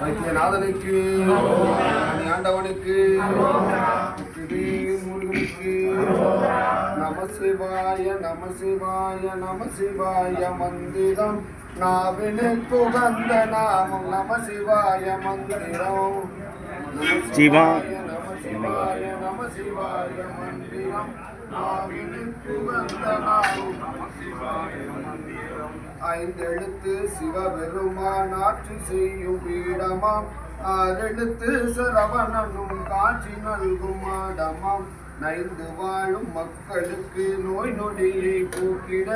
வைத்தியநாதனுக்கு ஆண்டவனுக்கு முருகனுக்கு நம சிவாய நம சிவாய நம சிவாய மந்திரம். நாவினுக்கு உகந்த நாமம் நம சிவாய மந்திரம். நம சிவா. நம சிவாய நம சிவாய மந்திரம். நாவினுக்கு உகந்த நாமம் நம சிவாய ஐந்தெழுத்து சிவபெருமான் ஆட்சி செய்யும் பீடமாம். ஆறெழுத்து சரவணனும் காட்சி நல்கும் மாடமாம் நைந்து வாழும் மக்களுக்கு நோய் நொடியை போக்கிட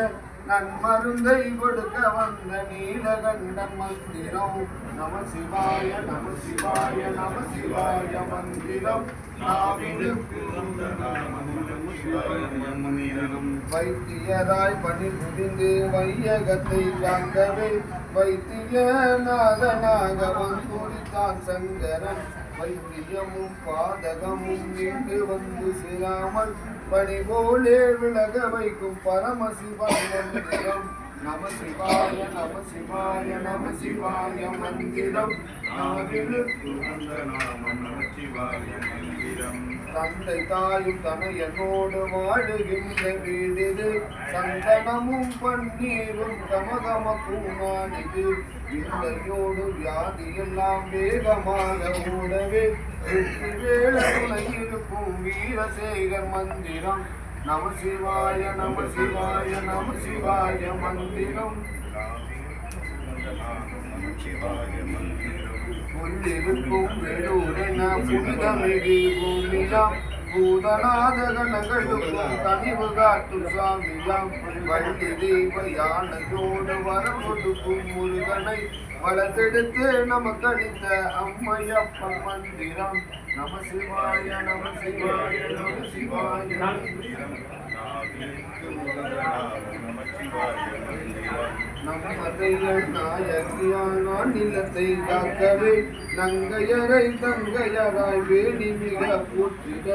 நன்மருந்தை கொடுக்க வந்த நீலகண்டன் மந்திரம். நம சிவாய நம சிவாய நம சிவாய மந்திரம். வைத்தியராய் பணி புரிந்து வையகத்தை தாங்கவே வைத்திய நாதனாக தான் சங்கரன். வைத்தியமும் பாதகமும் நீண்டு வந்து சிராமல் பணி போலே விலக வைக்கும் பரமசிவாய நம சிவாய நம சிவாய நம சிவாய மந்திரம். நாவினுக்கு வந்த நாமம் நம சிவாய மந்திரம் தந்தை தாயும் தனையனோடு வாழுகின்ற வீடிது. சந்தனமும் பன்னீரும் கமகமக்கும் இந்தையோடு வியாதி எல்லாம் வேகமாக ஓடவே. வெற்றி வேள இருக்கும் வீரசேகர் மந்திரம். நம சிவாய நம சிவாய நம சிவாய மந்திரம் புல்லிருக்கும் வேலூரென புனிதமிகு பூமியாம் பூதநாத கணங்களுக்கும் கனிவு காட்டும் சுவாமியாம் வள்ளி தெய்வ யானையோடு வரம் கொடுக்கும் முருகனை வளர்த்தெடுத்து நமக்கு அளித்த அம்மையப்பன் மந்திரம். நம சிவாய நம சிவாய நம சிவாய. நம சிவாய நம சிவாய. நாயகியான் நிலத்தை காக்கவே நங்கையரை தங்கையராய் வேணி மிக போற்றிட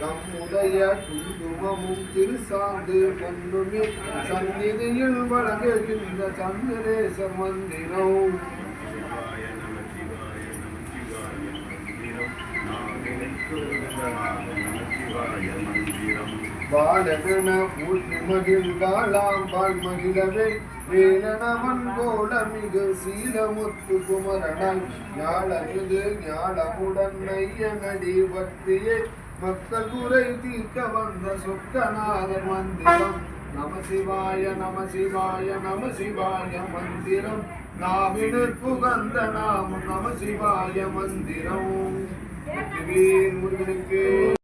நம்முடைய குங்குமமும் திருசாந்து பொன்னுமே சந்நிதியில் வழங்குகின்ற சந்திரேச மந்திரம் Thank you. பாலகன பூட்டி மகிழ்ந்தாளாம் பால் மகிழவே வேலனவன் போல மிகு சீலமுத்து குமரனாய் ஞாழமிகு ஞாழமுடன் நையனடி பக்தியே மக்கள் குறை தீர்க்க வந்த சொக்கநாத மந்திரம். நம சிவாய நம சிவாய நம சிவாய மந்திரம் நாவினர் புகந்த நாமம் நம சிவாய மந்திரம் முருகனுக்கு.